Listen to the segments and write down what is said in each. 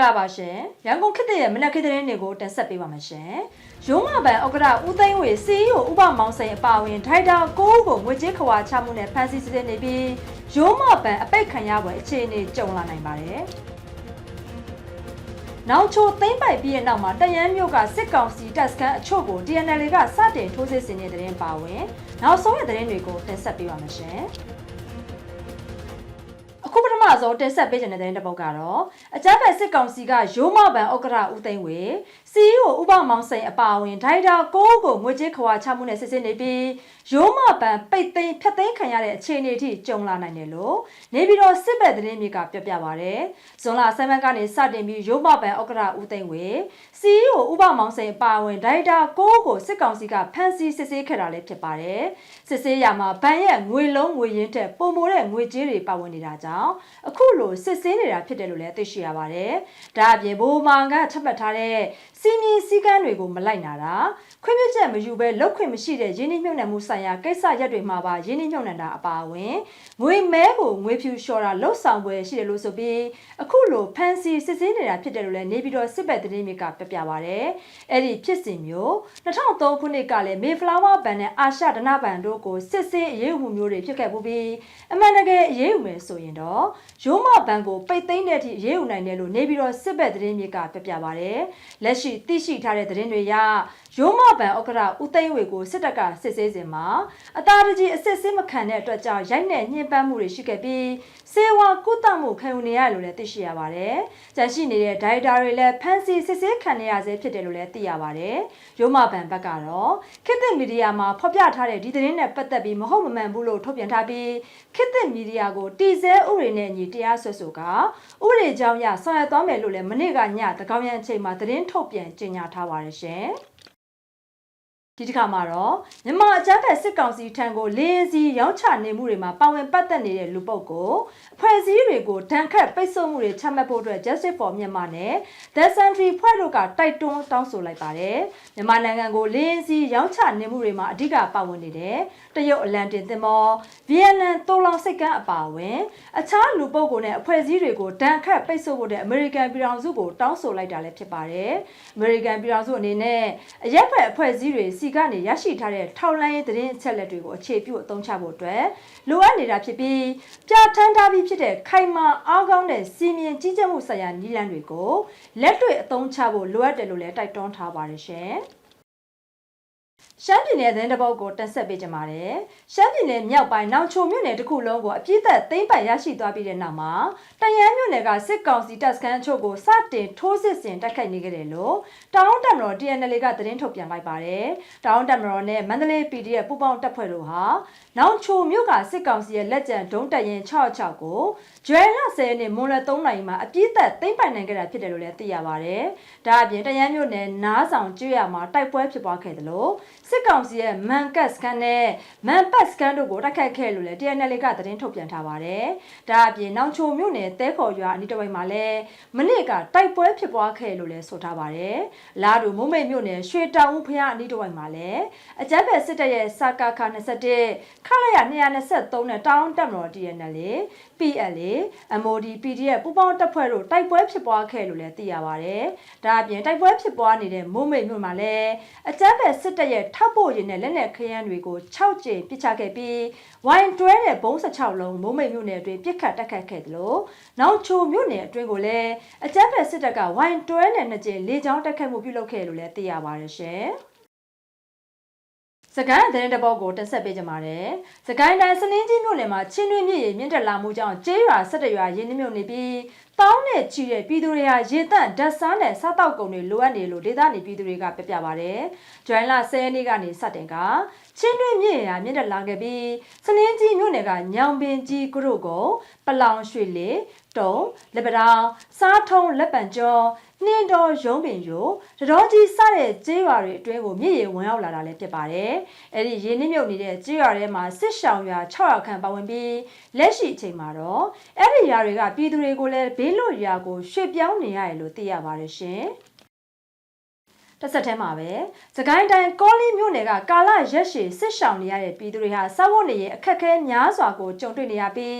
္ဂလာပါရှင်ရန်ကုန်ခေတ်သစ်ရဲ့မနက်ခေတ်သတင်းတွေကိုတင်ဆက်ပေးပါမယ်ရှင်ရုံးမပန်ဥက္ကဋ္ဌဦးသိန်းဝေစီအီကိုဥပမောင်စိန်အပါအဝင်ဒိုက်တာကိုဦးကိုငွေကြေးခွာချမှုနဲ့ဖမ်းဆီးစစ်ဆေးနေပြီးရုံးမပန်အပိတ်ခံရပွဲအခြေအနေကြုံလာနိုင်ပါတယ်နောက်ချိုသိမ့်ပိုက်ပြီးတဲ့နောက်မှာတရန်မြို့ကစစ်ကောင်စီတပ်စခန်းအချို့ကို DNL ကစတင်ထိုးစစ်ဆင်နေတဲ့သတင်းပါဝင် နောက်ဆုံးရသတင်းတွေကိုတင်ဆက်ပေးပါမယ်ရှင်အခုပထ မဆုံးတင်ဆက်ပေးခြင်းတဲ့သတင်းတစ်ပုဒ်ကတော့အကြမ်းဖက်စစ်ကောင်စီကရိုးမပန်ဥက္ကဋ္ဌဦးသိန်းဝေစီအီကိုဥပမောင်စိန်အပါအဝင်ဒိုက်တာကိုကိုငွေကြေးခွာချမှုနဲ့စစ်ဆေးနေပြီးရိုးမပန်ပိတ်သိမ်းဖျက်သိမ်းခံရတဲ့အခြေအနေအထိကြုံလာနိုင်တယ်လို့နေပြည်တော်စစ်ဘက်သတင်းမြေကပြောပြပါဗျ။ဇွန်လ7ကနေစတင်ပြီးရိုးမပန်ဥက္ကဋ္ဌဦးသိန်းဝေစီအီကိုဥပမောင်စိန်အပါအဝင်ဒိုက်တာကိုကိုစစ်ကောင်စီကဖမ်းဆီးစစ်ဆေးခဲ့တာလည်းဖြစ်ပါတယ်။စစ်ဆေးရမှာဗန်ရဲ့ငွေလုံးငွေရင်းတက်ပုံမိုတဲ့ငွေကြေးတွေပါဝင်နေတာကြောင့်အခုလိုစစ်ဆေးနေတာဖြစ်တယ်လို့လည်းသိရှိရပါတယ်။ဒါအပြင်ဘိုးမောင်ကချက်မှတ်ထားတဲ့စီမင်းစည်းကမ်းတွေကိုမလိုက်နာတာခွင့်ပြုချက်မယူဘဲလောက်ခွင့်မရှိတဲ့ရင်းနှီးမြှုပ်နှံမှုဆိုင်ရာကိစ္စရပ်တွေမှာပါရင်းနှီးမြှုပ်နှံတာအပါအဝင်ငွေမဲကိုငွေဖြူလျှော်တာလှုပ်ဆောင်ပွဲရှိတယ်လို့ဆိုပြီးအခုလိုဖန်စီစစ်ဆေးနေတာဖြစ်တယ်လို့လည်းနေပြည်တော်စစ်ဘက်သတင်းမြေကပြပြပါဗျ။အဲ့ဒီဖြစ်စဉ်မျိုး2003ခုနှစ်ကလည်းမေဖလာဝါဘန်နဲ့အာရှဒနာဘန်တို့ကိုစစ်ဆေးအရေးယူမှုမျိုးတွေဖြစ်ခဲ့ပူပြီးအမှန်တကယ်အရေးယူမယ်ဆိုရင်တော့ရိုးမဘန်ကိုပိတ်သိမ်းတဲ့အထိအရေးယူနိုင်တယ်လို့နေပြည်တော်စစ်ဘက်သတင်းမြေကပြပြပါဗျ။လက်ရှိသိရှိထားတဲ့သတင်းတွေအရရိုးမဘန်ဥက္ကဋ္ဌဦးသိန်းဝေကိုစစ်တပ်ကစစ်ဆေးစဉ်မှာအသားတကြီးအစစ်စစ်မခံတဲ့အတွက်ကြောင့်ရိုက်နှက်ညှဉ်းပန်းမှုတွေရှိခဲ့ပြီးစေဝါကုသမှုခံယူနေရလို့လည်းသိရှိရပါတယ်။ကြန့်ရှိနေတဲ့ဒိုင်တာတွေလည်းဖမ်းဆီးစစ်ဆေးခံနေရဆဲဖြစ်တယ်လို့လည်းသိရပါတယ်။ရိုးမဘန်ဘက်ကတော့ခေတ်သစ်မီဒီယာမှာဖော်ပြထားတဲ့ဒီသတင်းနဲ့ပတ်သက်ပြီးမဟုတ်မမှန်ဘူးလို့ထုတ်ပြန်ထားပြီးခေတ်သစ်မီဒီယာကိုတီစဲဥပဒေနဲ့အညီတရားစွဲဆိုကဥပဒေကြောင်းအရဆောင်ရွက်သွားမယ်လို့လည်းမနေ့ကညသကောင်းရန်အချိန်မှာသတင်းထုတ်ပြန်ကြေညာထားပါတယ်ရှင်။ ဒီတစ်ခါမှာတော့မြန်မာအကြမ်းဖက်စစ်ကောင်စီထံကိုလင်းစီရောင်းချနေမှုတွေမှာပါဝင်ပတ်သက်နေတဲ့လူပုတ်ကိုအဖွဲ့အစည်းတွေကိုဒဏ်ခတ်ပိတ်ဆို့မှုတွေချမှတ်ဖို့အတွက် Justice for Myanmar နဲ့ The Century ဖွဲ့တို့ကတိုက်တွန်းတောင်းဆိုလိုက်ပါတယ်မြန်မာနိုင်ငံကိုလင်းစီရောင်းချနေမှုတွေမှာအဓိကပါဝင်နေတဲ့တရုတ်အလန်တင်သင်္ဘောဗီယက်နမ်တိုလောင်စိတ်ကမ်းအပါအဝင်အခြားလူပုတ်ကိုနဲ့အဖွဲ့အစည်းတွေကိုဒဏ်ခတ်ပိတ်ဆို့ဖို့တဲ့အမေရိကန်ပြည်ထောင်စုကိုတောင်းဆိုလိုက်တာလည်းဖြစ်ပါတယ်အမေရိကန်ပြည်ထောင်စုအနေနဲ့အရက်ဖက်အဖွဲ့အစည်းတွေစီကနေရရှိထားတဲ့ထောက်လှမ်းရေးသတင်းအချက်အလက်တွေကိုအခြေပြုအသုံးချဖို့အတွက်လိုအပ်နေတာဖြစ်ပြီးပြဋ္ဌာန်းထားပြီးဖြစ်တဲ့ခိုင်မာအားကောင်းတဲ့စီမင်းကြီးကြပ်မှုဆိုင်ရာနည်းလမ်းတွေကိုလက်တွေ့အသုံးချဖို့လိုအပ်တယ်လို့လည်းတိုက်တွန်းထားပါတယ်ရှင်။ ရှမ်းပြည်နယ်သတင်းတစ်ပုဒ်ကိုတင်ဆက်ပေးကြပါမယ်။ရှမ်းပြည်နယ်မြောက်ပိုင်းနောင်ချိုမြို့နယ်တစ်ခုလုံးကိုအပြည့်သက်သိမ်းပိုက်ရရှိသွားပြီးတဲ့နောက်မှာတရန်မြို့နယ်ကစစ်ကောင်စီတပ်စခန်းအချို့ကိုစတင်ထိုးစစ်ဆင်တိုက်ခိုက်နေကြတယ်လို့တောင်းတက်မတော် TNL ကသတင်းထုတ်ပြန်လိုက်ပါတယ်။တောင်းတက်မတော်နဲ့မန္တလေး PDF ပူးပေါင်းတပ်ဖွဲ့တို့ဟာနောင်ချိုမြို့ကစစ်ကောင်စီရဲ့လက်ကျန်ဒုံးတပ်ရင်66ကိုဂျွဲလ10ရက်နေ့မွန်လ3နိုင်မှာအပြည့်သက်သိမ်းပိုက်နိုင်ခဲ့တာဖြစ်တယ်လို့လည်းသိရပါတယ်။ဒါအပြင်တရန်မြို့နယ်နားဆောင်ကျွရမှာတိုက်ပွဲဖြစ်ပွားခဲ့တယ်လို့စစ်ကောင်စီရဲ့မန်ကတ်စကန်နဲ့မန်ပတ်စကန်တို့ကိုတိုက်ခိုက်ခဲ့လို့လည်း TNL ကသတင်းထုတ်ပြန်ထားပါတယ်။ဒါအပြင်နောင်ချိုမြို့နယ်တဲခေါ်ရွာအနီးတစ်ဝိုက်မှာလည်းမနေ့ကတိုက်ပွဲဖြစ်ပွားခဲ့လို့လည်းဆိုထားပါတယ်။လာတူမုံမိတ်မြို့နယ်ရွှေတောင်ဦးဖျားအနီးတစ်ဝိုက်မှာလည်းအကြမ်းဖက်စစ်တပ်ရဲ့စကာခ21ခလာရ223နဲ့တောင်းတက်မတော် TNL PL MOD PDF ပူးပေါင်းတပ်ဖွဲ့တို့တိုက်ပွဲဖြစ်ပွားခဲ့လို့လည်းသိရပါတယ်။ဒါအပြင်တိုက်ပွဲဖြစ်ပွားနေတဲ့မုံမိတ်မြို့မှာလည်းအကြမ်းဖက်စစ်တပ်ရဲ့ထောက်ပို့ရင်နဲ့လက်နက်ခရမ်းတွေကို6ကြိမ်ပစ်ချခဲ့ပြီးဝိုင်တွဲတဲ့ဘုံ16လုံးမုံမိတ်မြို့နယ်အတွင်းပစ်ခတ်တိုက်ခတ်ခဲ့တယ်လို့နောက်ချိုမြို့နယ်အတွင်းကိုလည်းအကြမ်းဖက်စစ်တပ်ကဝိုင်တွဲတဲ့နှစ်ကြိမ်လေကြောင်းတိုက်ခိုက်မှုပြုလုပ်ခဲ့လို့လည်းသိရပါတယ်ရှင်။ စကိုင်းသတင်းတပုတ်ကိုတက်ဆက်ပေးကြပါမယ်။စကိုင်းတိုင်းစနင်းကြီးမြို့နယ်မှာချင်းတွင်းမြစ်ရေမြင့်တက်လာမှုကြောင့်ကျေးရွာ၁၁ရွာရင်းနှီးမြုပ်နေပြီး တောင်းနဲ့ချီတဲ့ပြည်သူတွေဟာရေတန့်ဓာတ်ဆန်းနဲ့စားတောက်ကုန်တွေလိုအပ်နေလို့ဒေသနေပြည်သူတွေကပြပြပါဗျ။ဂျွိုင်းလာ10ရက်နေ့ကနေစတင်ကချင်းတွင်းမြစ်ရာမြင့်တက်လာခဲ့ပြီးစနင်းကြီးမြို့နယ်ကညောင်ပင်ကြီးကရုကိုပလောင်ရွှေလေတုံလက်ပတောင်စားထုံးလက်ပံကျော်နှင်းတော်ရုံးပင်ယိုတတော်ကြီးစတဲ့ကျေးရွာတွေအတွင်းကိုမြစ်ရေဝင်ရောက်လာတာလည်းဖြစ်ပါတယ်။အဲဒီရင်းနှီးမြုပ်နေတဲ့ကျေးရွာတွေမှာစစ်ရှောင်ရွာ600ခန့်ပါဝင်ပြီးလက်ရှိအချိန်မှာတော့အဲ့ဒီရွာတွေကပြည်သူတွေကိုလည်းဘေးလွတ်ရွာကိုရွှေ့ပြောင်းနေရတယ်လို့သိရပါတယ်ရှင်။တစ်ဆက်တည်းမှာပဲစကိုင်းတိုင်းကောလီမြို့နယ်ကကာလရက်ရှည်စစ်ရှောင်နေရတဲ့ပြည်သူတွေဟာစားဝတ်နေရေးအခက်အခဲများစွာကိုကြုံတွေ့နေရပြီး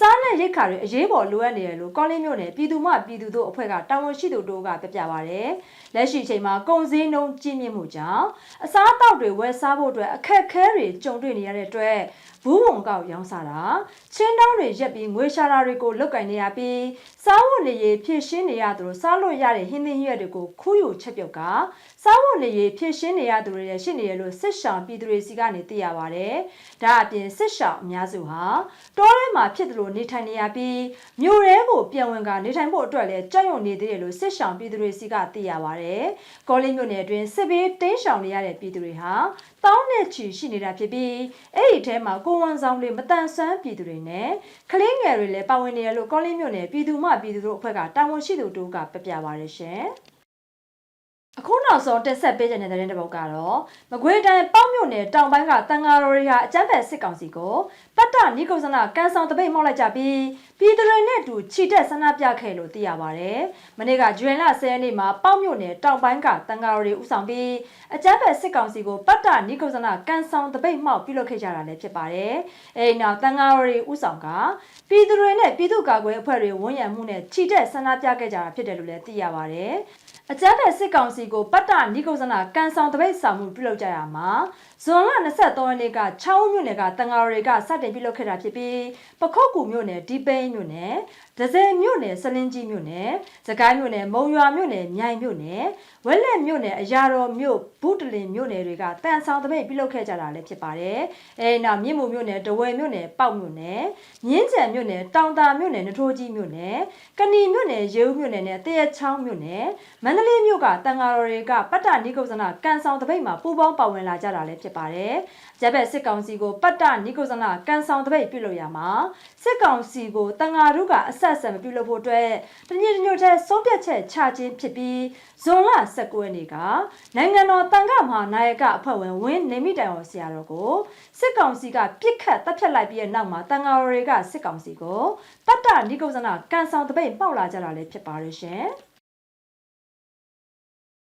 စစားနပ်ရိက္ခာတွေအရေးပေါ်လိုအပ်နေတယ်လို့ကောလင်းမြို့နယ်ပြည်သူ့မှပြည်သူတို့အဖွဲ့ကတာဝန်ရှိသူတို့ကပြပြပါရယ်လက်ရှိချိန်မှာကုန်စည်နှုန်းကြီးမြင့်မှုကြောင့်အစားအသောက်တွေဝယ်စားဖို့အတွက်အခက်အခဲတွေကြုံတွေ့နေရတဲ့အတွက်ဘူးဝန်ကောက်ရောင်းစားတာချင်းတောင်းတွေရက်ပြီးငွေရှာတာတွေကိုလုတ်ကင်နေရပြီးစားဝတ်နေရေးဖြည့်ရှင်းနေရသူတို့စားလို့ရတဲ့ဟင်းသင်းရွက်တွေကိုခူးယူချက်ပြုတ်ကစားဝတ်နေရေးဖြည့်ရှင်းနေရသူတွေရဲ့ရှိနေရလို့စစ်ဆောင်ပြည်သူတွေစီကနေသိရပါတယ်ဒါအပြင်စစ်ဆောင်အများစုဟာတောထဲမှာဖြစ်တယ်လို့နေထိုင်နေရပြီးမြို့ရဲကိုပြန်ဝင်ကနေထိုင်ဖို့အတွက်လည်းကြောက်ရွံ့နေသေးတယ်လို့စစ်ဆောင်ပြည်သူတွေစီကသိရပါတယ်ကောလင်းမြို့နယ်အတွင်းစစ်ဘေးတင်းရှောင်နေရတဲ့ပြည်သူတွေဟာတောင်းနဲ့ချီရှိနေတာဖြစ်ပြီးအဲ့ဒီထဲမှာကိုဝန်ဆောင်တွေမတန်ဆွမ်းပြည်သူတွေနဲ့ကလေးငယ်တွေလည်းပါဝင်နေရလို့ကောလင်းမြို့နယ်ပြည်သူ့မှပြည်သူတို့အဖွဲ့ကတာဝန်ရှိသူတို့ကပြပြပါရရှင် အခုနောက်ဆုံးတက်ဆက်ပေးကြတဲ့တဲ့တဲ့ပုတ်ကတော့မကွေးတိုင်းပေါ့မြို့နယ်တောင်ပိုင်းကတန်ဃာတော်တွေဟာအကြမ်းဖက်စစ်ကောင်စီကိုပတ်တနိကုဇနာကန်ဆောင်တပိတ်မှောက်လိုက်ကြပြီးပြည်သူတွေနဲ့အတူခြိတက်ဆန္ဒပြခဲ့လို့သိရပါတယ်။မနေ့ကဂျွေလ10ရက်နေ့မှာပေါ့မြို့နယ်တောင်ပိုင်းကတန်ဃာတော်တွေဥဆောင်ပြီးအကြမ်းဖက်စစ်ကောင်စီကိုပတ်တနိကုဇနာကန်ဆောင်တပိတ်မှောက်ပြုလုပ်ခဲ့ကြတာလည်းဖြစ်ပါတယ်။အဲဒီနောက်တန်ဃာတော်တွေဥဆောင်ကပြည်သူတွေနဲ့ပြည်သူ့ကာကွယ်အဖွဲ့တွေဝန်ရံမှုနဲ့ခြိတက်ဆန္ဒပြခဲ့ကြတာဖြစ်တယ်လို့လည်းသိရပါတယ်။ အကြမ်းဖက်စစ်ကောင်စီကိုပတ်တနိကုဇနာကန်ဆောင်တပိတ်ဆောင်မှုပြုလုပ်ကြရမှာဇွန်လ23ရက်နေ့ကချောင်းမြို့နယ်ကတန်ဃာတွေကစတင်ပြုလုပ်ခဲ့တာဖြစ်ပြီးပခုတ်ကူမြို့နယ်ဒီပိန်းမြို့နယ်ဒဇယ်မြို့နယ်စလင်းကြီးမြို့နယ်စကိုင်းမြို့နယ်မုံရွာမြို့နယ်မြိုင်မြို့နယ်ဝက်လက်မြို့နယ်အရာတော်မြို့ဘူးတလင်မြို့နယ်တွေကတန်ဆောင်တပိတ်ပြုလုပ်ခဲ့ကြတာလည်းဖြစ်ပါတယ်အဲနောက်မြင့်မှုမြို့နယ်ဒဝယ်မြို့နယ်ပေါက်မြို့နယ်မြင်းကျန်မြို့နယ်တောင်တာမြို့နယ်နထိုးကြီးမြို့နယ်ကဏီမြို့နယ်ရေဦးမြို့နယ်နဲ့တရချောင်းမြို့နယ်မန္တလေးမြို့ကတန်ဃာတော်တွေကပတ်တနိကုဇနာကန်ဆောင်တပိတ်မှာပူးပေါင်းပါဝင်လာကြတာလည်းဖြစ်ပါတယ်။ဂျက်ဘက်စစ်ကောင်စီကိုပတ်တနိကုဇနာကန်ဆောင်တပိတ်ပြုလုပ်ရမှာစစ်ကောင်စီကိုတန်ဃာတို့ကအဆက်အဆက်မပြုလုပ်ဖို့အတွက်တညစ်ညွတ်တဲ့ဆုံးဖြတ်ချက်ချခြင်းဖြစ်ပြီးဇွန်လ19ရက်နေ့ကနိုင်ငံတော်တန်ခါမဟာနာယကအဖွဲ့ဝင်ဝင်းနေမိတိုင်တော်ဆရာတော်ကိုစစ်ကောင်စီကပြစ်ခတ်တပ်ဖြတ်လိုက်ပြီးတဲ့နောက်မှာတန်ဃာတွေကစစ်ကောင်စီကိုပတ်တနိကုဇနာကန်ဆောင်တပိတ်ပေါက်လာကြတာလည်းဖြစ်ပါရဲ့ရှင်။